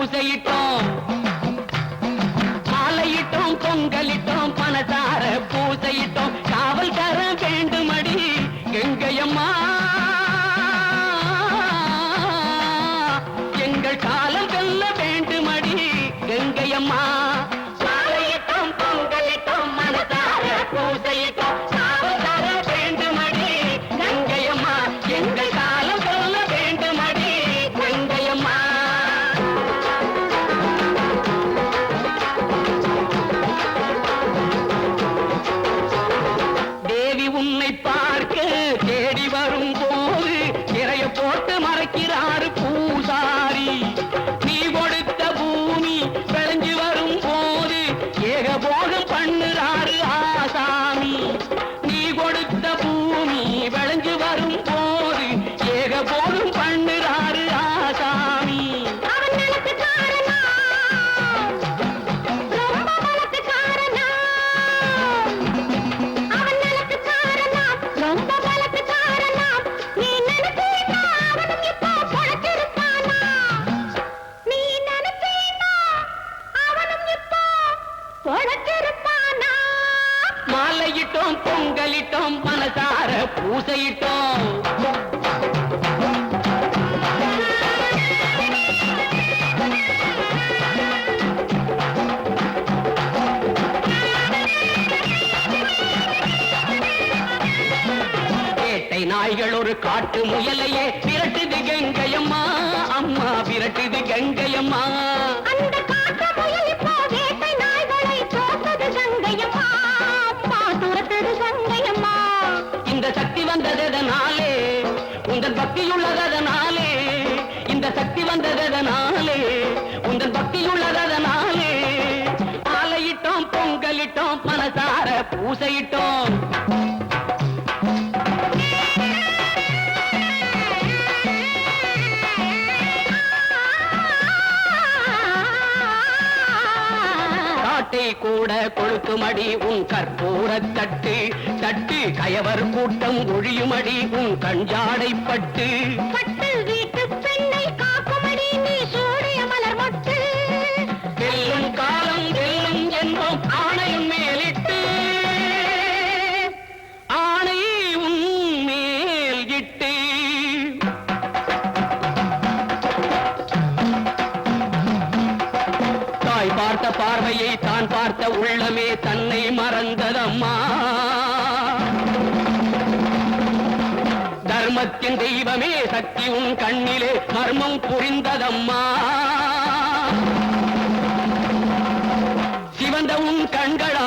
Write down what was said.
பொங்கலிட்டோம் பூசையிட்டோம். மாலையிட்டோம் பொங்கலிட்டோம் பணத்தார பூசையிட்டோம். காவல் தர வேண்டுமடி கங்கையம்மா. எங்கள் காலம் வெல்ல வேண்டுமடி எங்கையம்மா மாலையிட்டோம் பொங்கலிட்டோம் மனதார பூசை மாலையிட்டோம் பொங்கலிட்டோம் மனசார பூசையிட்டோம். வேட்டை நாய்கள் ஒரு காட்டு முயலையே விரட்டுது கங்கையம்மா அம்மா. விரட்டுது கங்கையம்மா இந்த சக்தி வந்ததனாலே உங்கள் பக்தியுள்ளதனாலே இந்த சக்தி வந்ததனாலே உங்கள் பக்தியுள்ளதனாலே ஆலையிட்டோம் பொங்கலிட்டோம் மனசார பூசையிட்டோம். காட்டை கூட கொளுத்துமடி உன் கற்பூர தட்டு. தட்டு கயவர் கூட்டம் ஒழியுமடி உன் கஞ்சாடை பட்டு. பட்டு வீட்டு பெண்ணை காக்குமடி நீ சூடிய மலர் மொட்டு. வெல்லும் காலம் வெல்லும் என்போம் ஆணையும் மேலிட்டு. ஆணை உன் மேல் இட்டு. தாய் பார்த்த பார்வையை தான் பார்த்த உள்ளமே தன்னை மறந்ததம்மா. தர்மத்தின் தெய்வமே சக்தி உன் கண்ணிலே மர்மம் புரிந்ததம்மா. சிவந்த உன் கண்கள்